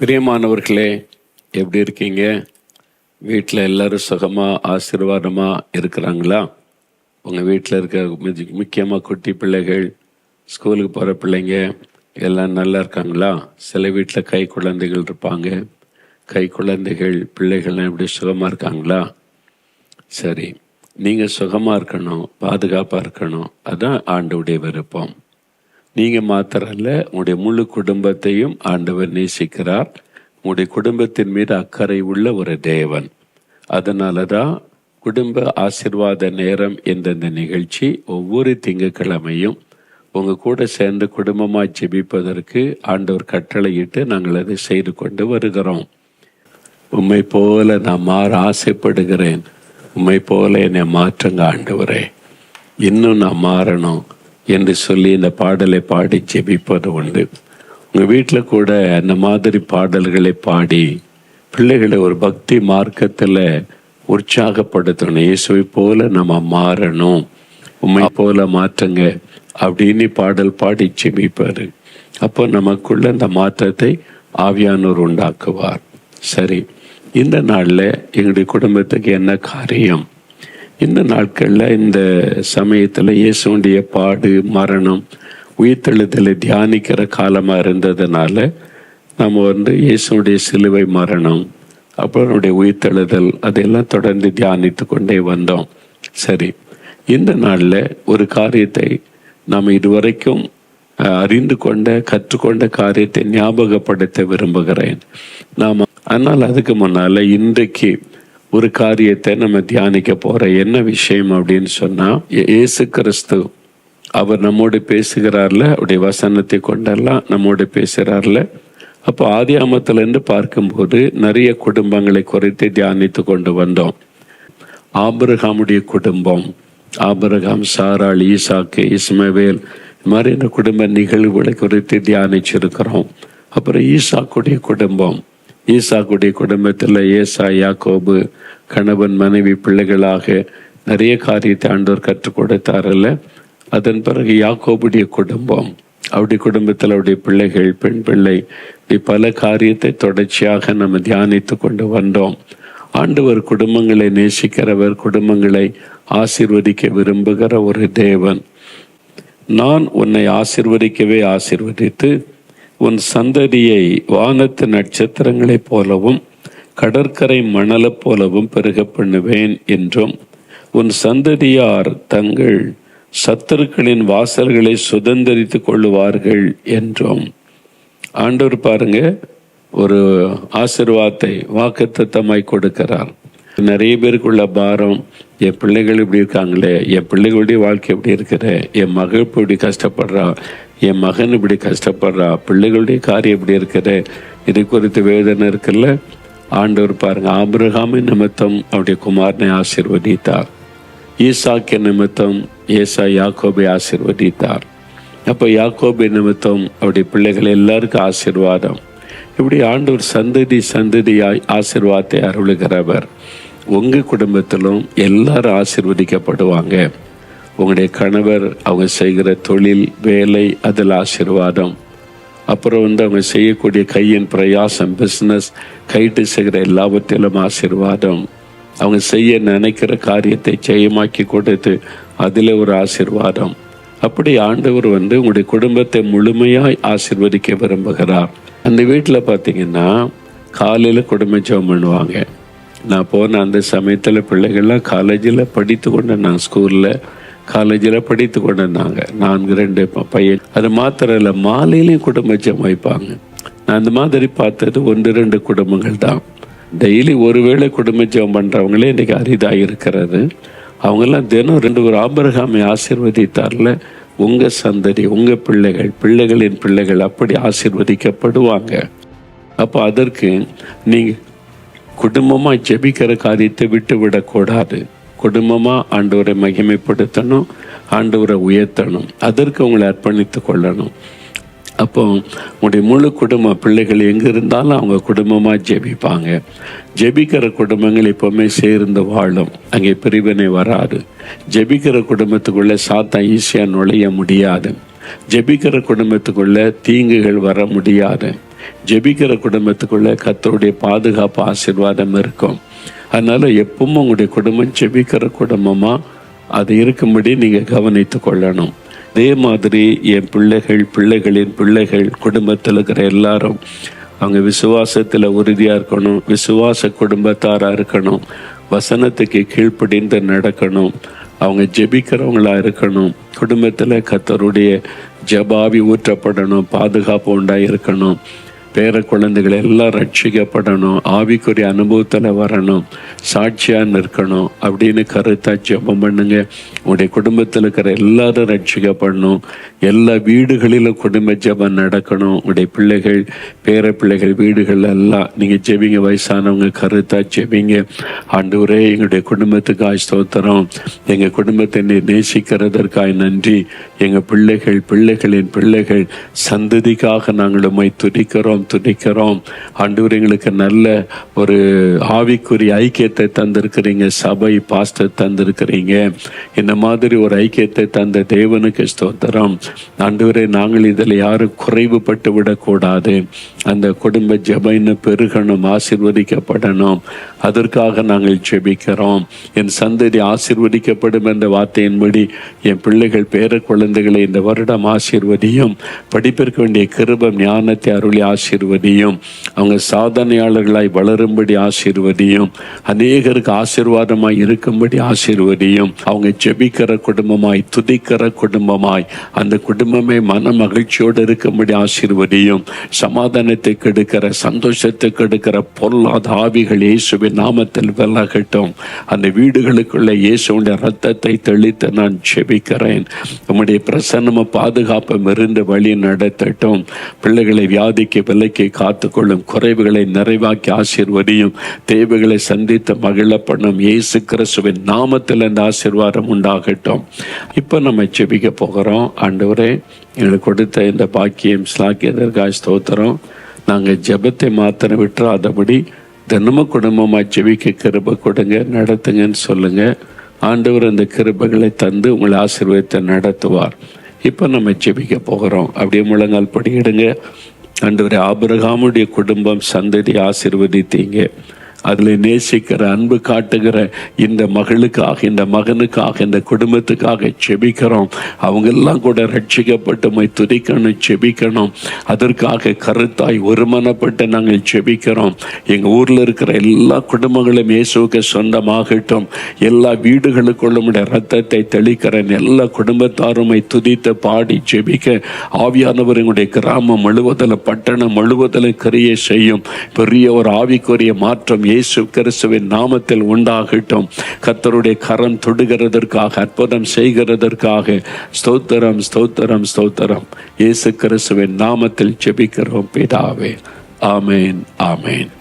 பிரியமானவர்களே எப்படி இருக்கீங்க? வீட்டில் எல்லோரும் சுகமாக ஆசீர்வாதமாக இருக்கிறாங்களா? உங்கள் வீட்டில் இருக்க முக்கியமாக குட்டி பிள்ளைகள் ஸ்கூலுக்கு போகிற பிள்ளைங்க எல்லாம் நல்லா இருக்காங்களா? சில வீட்டில் கை குழந்தைகள் இருப்பாங்க. கை குழந்தைகள் பிள்ளைகள்லாம் எப்படி சுகமாக இருக்காங்களா? சரி நீங்கள் சுகமாக இருக்கணும் பாதுகாப்பாக இருக்கணும். அதுதான் ஆண்டுடைய விருப்பம். நீங்க மாத்திரம் இல்ல உங்களுடைய முழு குடும்பத்தையும் ஆண்டவர் நேசிக்கிறார். உங்களுடைய குடும்பத்தின் மீது அக்கறை உள்ள ஒரு தேவன். அதனால தான் குடும்ப ஆசிர்வாத நேரம் என்ற இந்த நிகழ்ச்சி ஒவ்வொரு திங்கக்கிழமையும் உங்க கூட சேர்ந்து குடும்பமாக ஜெபிப்பதற்கு ஆண்டவர் கட்டளையிட்டு நாங்கள் அதை செய்து கொண்டு வருகிறோம். உம்மை போல நான் மாற ஆசைப்படுகிறேன். உம்மை போல என்னை மாற்றுங்க ஆண்டவரே. இன்னும் நான் மாறணும். என்று சொல்லி இந்த பாடலை பாடி ஜெபிப்பது உண்டு. உங்கள் வீட்டில் கூட அந்த மாதிரி பாடல்களை பாடி பிள்ளைகளை ஒரு பக்தி மார்க்கத்தில் உற்சாகப்படுத்தணும். இயேசுவை போல நம்ம மாறணும். உண்மை போல மாற்றுங்க அப்படின்னு பாடல் பாடி ஜெபிப்பார். அப்போ நமக்குள்ள அந்த மாற்றத்தை ஆவியானோர் உண்டாக்குவார். சரி இந்த நாளில் எங்களுடைய குடும்பத்துக்கு என்ன காரியம்? இந்த நாட்களில் இந்த சமயத்தில் இயேசுடைய பாடு மரணம் உயிர்த்தெழுதலை தியானிக்கிற காலமாக இருந்ததுனால நம்ம வந்து இயேசுடைய சிலுவை மரணம் அப்புறம் அவருடைய உயிர்த்தெழுதல் அதையெல்லாம் தொடர்ந்து தியானித்து கொண்டே வந்தோம். சரி இந்த நாளில் ஒரு காரியத்தை நாம் இதுவரைக்கும் அறிந்து கொண்ட கற்றுக்கொண்ட காரியத்தை ஞாபகப்படுத்த விரும்புகிறேன். நாம் ஆனால் அதுக்கு முன்னால் இன்றைக்கு ஒரு காரியத்தை நம்ம தியானிக்க போற என்ன விஷயம் அப்படின்னு சொன்னா ஏசு இயேசு கிறிஸ்து அவர் நம்மோடு பேசுகிறார்ல அவருடைய வசனத்தை கொண்டெல்லாம் நம்மோடு பேசுகிறார்ல. அப்போ ஆதியாமத்துல இருந்து பார்க்கும்போது நிறைய குடும்பங்களை குறைத்து தியானித்து கொண்டு வந்தோம். ஆபிரகாமுடைய குடும்பம் ஆபிரகாம் சாராள் ஈசாக்கு இஸ்மவேல் இந்த மாதிரி இந்த குடும்ப நிகழ்வுகளை குறித்து தியானிச்சிருக்கிறோம். அப்புறம் ஈசாக்குடைய குடும்பம் ஈசாக்குடைய குடும்பத்தில் ஏசா யாக்கோபு கணவன் மனைவி பிள்ளைகளாக நிறைய காரியத்தை ஆண்டவர் கற்றுக் கொடுத்தாரல்ல. அதன் பிறகு யாக்கோபுடைய குடும்பம் அவருடைய குடும்பத்தில் அவருடைய பிள்ளைகள் பெண் பிள்ளை இப்படி பல காரியத்தை தொடர்ச்சியாக நம்ம தியானித்து கொண்டு வந்தோம். ஆண்டவர் குடும்பங்களை நேசிக்கிறவர் குடும்பங்களை ஆசிர்வதிக்க விரும்புகிற ஒரு தேவன். நான் உன்னை ஆசிர்வதிக்கவே ஆசிர்வதித்து உன் சந்ததியை வானத்து நட்சத்திரங்களைப் போலவும் கடற்கரை மணலைப் போலவும் பெருக பண்ணுவேன் என்றும் உன் சந்ததியார் தங்கள் சத்துருக்களின் வாசல்களை சுதந்தரித்துக் கொள்ளுவார்கள் என்றும். ஆண்டவர் பாருங்க ஒரு ஆசிர்வாதத்தை வாக்குத்தத்தமாய் கொடுக்கிறார். நிறைய பேருக்குள்ள பாரம் என் பிள்ளைகள் இப்படி இருக்காங்களே என் பிள்ளைகளுடைய வாழ்க்கை எப்படி இருக்கிற என் மகள் இப்படி கஷ்டப்படுறா என் மகன் இப்படி கஷ்டப்படுறா பிள்ளைகளுடைய காரியம் இப்படி இருக்கிற இது குறித்து வேதனை இருக்குல்ல? ஆண்டவர் பாருங்க ஆபிரகாமின் நிமித்தம் அவருடைய குமாரனை ஆசிர்வதித்தார். ஈசாக்கிய நிமித்தம் ஏசா யாக்கோபை ஆசிர்வதித்தார். அப்போ யாக்கோபை நிமித்தம் அவருடைய பிள்ளைகள் எல்லாருக்கும் ஆசிர்வாதம். இப்படி ஆண்டவர் சந்ததி சந்ததியாய் ஆசிர்வாதத்தை அருளுகிறவர். உங்கள் குடும்பத்திலும் எல்லாரும் ஆசிர்வதிக்கப்படுவாங்க. உங்களுடைய கணவர் அவங்க செய்கிற தொழில் வேலை அதில் ஆசீர்வாதம். அப்புறம் வந்து அவங்க செய்யக்கூடிய கையின் பிரயாசம் பிஸ்னஸ் கைட்டு செய்கிற எல்லாவற்றிலும் ஆசீர்வாதம். அவங்க செய்ய நினைக்கிற காரியத்தை ஜெயமாக்கி கொடுத்து அதில் ஒரு ஆசீர்வாதம். அப்படி ஆண்டவர் வந்து உங்களுடைய குடும்பத்தை முழுமையாய் ஆசிர்வதிக்க விரும்புகிறார். அந்த வீட்டில் பார்த்தீங்கன்னா காலையில் குடும்ப ஜெபம் பண்ணுவாங்க. நான் போன அந்த சமயத்தில் பிள்ளைகள்லாம் காலேஜில் படித்து கொண்டு நான் ஸ்கூலில் காலேஜில் படித்து கொண்டு இருந்தாங்க நான்கு ரெண்டு ப- பையன். அது மாத்திரம் இல்லை மாலையிலையும் குடும்ப ஜெபம் வைப்பாங்க. நான் அந்த மாதிரி பார்த்தது ஒன்று ரெண்டு குடும்பங்கள் தான். டெய்லி ஒருவேளை குடும்ப ஜெபம் பண்ணுறவங்களே இன்றைக்கி அரிதாக இருக்கிறது. அவங்கெல்லாம் தினம் ரெண்டு ஒரு ஆபரகாமை ஆசீர்வதித்தார்ல உங்கள் சந்ததி உங்கள் பிள்ளைகள் பிள்ளைகளின் பிள்ளைகள் அப்படி ஆசிர்வதிக்கப்படுவாங்க. அப்போ அதற்கு நீங்கள் குடும்பமாக ஜெபிக்கிற காரியத்தை விட்டு விடக்கூடாது. குடும்பமாக ஆண்டவரை மகிமைப்படுத்தணும் ஆண்டவரை உயர்த்தணும். அதற்கு உங்களை அர்ப்பணித்து கொள்ளணும். அப்போ உங்களுடைய முழு குடும்ப பிள்ளைகள் எங்கே இருந்தாலும் அவங்க குடும்பமாக ஜெபிப்பாங்க. ஜெபிக்கிற குடும்பங்கள் எப்போவுமே சேர்ந்து வாழும். அங்கே பிரிவினை வராது. ஜெபிக்கிற குடும்பத்துக்குள்ளே சாத்தா ஈஸியாக நுழைய முடியாது. ஜெபிக்கிற குடும்பத்துக்குள்ள தீங்குகள் வர முடியாது. ஜெபிக்கிற குடும்பத்துக்குள்ள கத்தருடைய பாதுகாப்பு ஆசீர்வாதம் இருக்கும். அதனால் எப்பவும் உங்களுடைய குடும்பம் ஜெபிக்கிற குடும்பமாக அது இருக்கும்படி நீங்கள் கவனித்து கொள்ளணும். அதே மாதிரி என் பிள்ளைகள் பிள்ளைகளின் பிள்ளைகள் குடும்பத்தில் இருக்கிற எல்லாரும் அவங்க விசுவாசத்தில் உறுதியாக இருக்கணும் விசுவாச குடும்பத்தாராக இருக்கணும் வசனத்துக்கு கீழ்ப்படிந்து நடக்கணும் அவங்க ஜெபிக்கிறவங்களா இருக்கணும் குடும்பத்தில் கத்தருடைய ஜபாவி ஊற்றப்படணும் பாதுகாப்பு உண்டாக இருக்கணும் பேர குழந்தைகள் எல்லாம் ரட்சிக்கப்படணும் ஆவிக்குரிய அனுபவத்தில் வரணும் சாட்சியாக நிற்கணும் அப்படின்னு கருத்தா ஜெபம் பண்ணுங்க. உங்களுடைய குடும்பத்தில் இருக்கிற எல்லாரும் ரட்சிக்கப்படணும். எல்லா வீடுகளிலும் குடும்ப ஜெபம் நடக்கணும். உங்களுடைய பிள்ளைகள் பேர பிள்ளைகள் வீடுகள் எல்லாம் நீங்கள் ஜெபிங்க வயசானவங்க கருத்தா ஜெபிங்க. ஒரே எங்களுடைய குடும்பத்துக்காய் ஸ்தோத்திரம். எங்கள் குடும்பத்தை நீ நேசிக்கிறதற்காய் நன்றி. எங்கள் பிள்ளைகள் பிள்ளைகளின் பிள்ளைகள் சந்ததிக்காக நாங்கள் உம்மை துதிக்கிறோம். ஆண்டவர் எங்களுக்கு நல்ல ஒரு ஆவிக்குரிய ஐக்கியத்தை தந்திருக்கிறீங்க. சபை பாஸ்டர் தந்திருக்கிறீங்க. இந்த மாதிரி ஒரு ஐக்கியத்தை தந்த தேவனுக்கு ஸ்தோத்திரம். ஆண்டவரே நாங்கள் இதில் யாரும் குறைவுபட்டு விடக்கூடாது. அந்த குடும்ப ஜபைன்னு பெருகணும் ஆசிர்வதிக்கப்படணும். அதற்காக நாங்கள் ஜெபிக்கிறோம். என் சந்ததி ஆசிர்வதிக்கப்படும் என்ற வார்த்தையின்படி என் பிள்ளைகள் பேர குழந்தைகளை இந்த வருடம் ஆசிர்வதியும் படிப்பிற்கு வேண்டிய கிருபம் ஞானத்தை அருளி ஆசீர்வதியும். அவங்க சாதனையாளர்களாய் வளரும்படி ஆசீர்வதியும். அநேகருக்கு ஆசீர்வாதமாய் இருக்கும்படி ஆசீர்வதியும். அவங்க ஜெபிக்கிற குடும்பமாய் துதிக்கிற குடும்பமாய் அந்த குடும்பமே மன மகிழ்ச்சியோடு இருக்கும்படி ஆசீர்வதியும். சமாதானத்தை கெடுக்கிற சந்தோஷத்தை கெடுக்கிற பொருளாத ஆவிகள் இயேசுவின் நாமத்தில் விலகட்டும். அந்த வீடுகளுக்குள்ள இயேசுடைய ரத்தத்தை தெளித்து நான் ஜெபிக்கிறேன். உம்முடைய பிரசன்னம பாதுகாப்பும் இருந்து வழி நடத்தட்டும். பிள்ளைகளை வியாதிக்கு நிலைக்கு காத்துக்கொள்ளும் குறைவுகளை நிறைவாக்கி ஆசீர்வதியும் தேவைகளை சந்தித்து மகிழப்படும் இயேசு கிறிஸ்துவின் நாமத்தில் இந்த ஆசீர்வாதம் உண்டாகட்டும். இப்போ நம்ம செபிக்க போகிறோம். ஆண்டவரே எங்களுக்கு கொடுத்த இந்த பாக்கியம் ஸ்லாக்கியதற்காக ஸ்தோத்திரம். நாங்கள் ஜெபத்தை மாத்திரம் விட்டுறாதபடி தினமும் குடும்பமாக செவிக்க கிருபை கொடுங்க நடத்துங்கன்னு சொல்லுங்க. ஆண்டவர் அந்த கிருபைகளை தந்து உங்களை ஆசீர்வாதத்தை நடத்துவார். இப்போ நம்ம செபிக்க போகிறோம். அப்படியே முழங்கால் அன்று ஆண்டவரே ஆபிரகாமுடைய குடும்பம் சந்ததி ஆசிர்வதித்தீங்க. அதில் நேசிக்கிற அன்பு காட்டுகிற இந்த மகளுக்காக இந்த மகனுக்காக இந்த குடும்பத்துக்காக செபிக்கிறோம். அவங்கெல்லாம் கூட ரட்சிக்கப்பட்டு மை துதிக்கணும் செபிக்கணும். அதற்காக கருத்தாய் ஒருமனப்பட்டு நாங்கள் செபிக்கிறோம். எங்கள் ஊரில் இருக்கிற எல்லா குடும்பங்களும் இயேசுக்கு சொந்தமாகட்டும். எல்லா வீடுகளுக்குள்ளும் ரத்தத்தை தெளிக்கிறேன் எல்லா குடும்பத்தாருமை துதித்து பாடி செபிக்க. ஆவியானவர் எங்களுடைய கிராமம் முழுவதில் பட்டணம் முழுவதில் கிரியை செய்யும். பெரிய ஒரு ஆவிக்குரிய மாற்றம் இயேசு கிறிஸ்துவின் நாமத்தில் உண்டாகட்டும். கர்த்தருடைய கரம் தொடுகிறதற்காக அற்புதம் செய்கிறதற்காக ஸ்தோத்திரம் ஸ்தோத்திரம் ஸ்தோத்திரம். இயேசு கிறிஸ்துவின் நாமத்தில் ஜெபிக்கிறோம் பிதாவே. ஆமேன் ஆமேன்.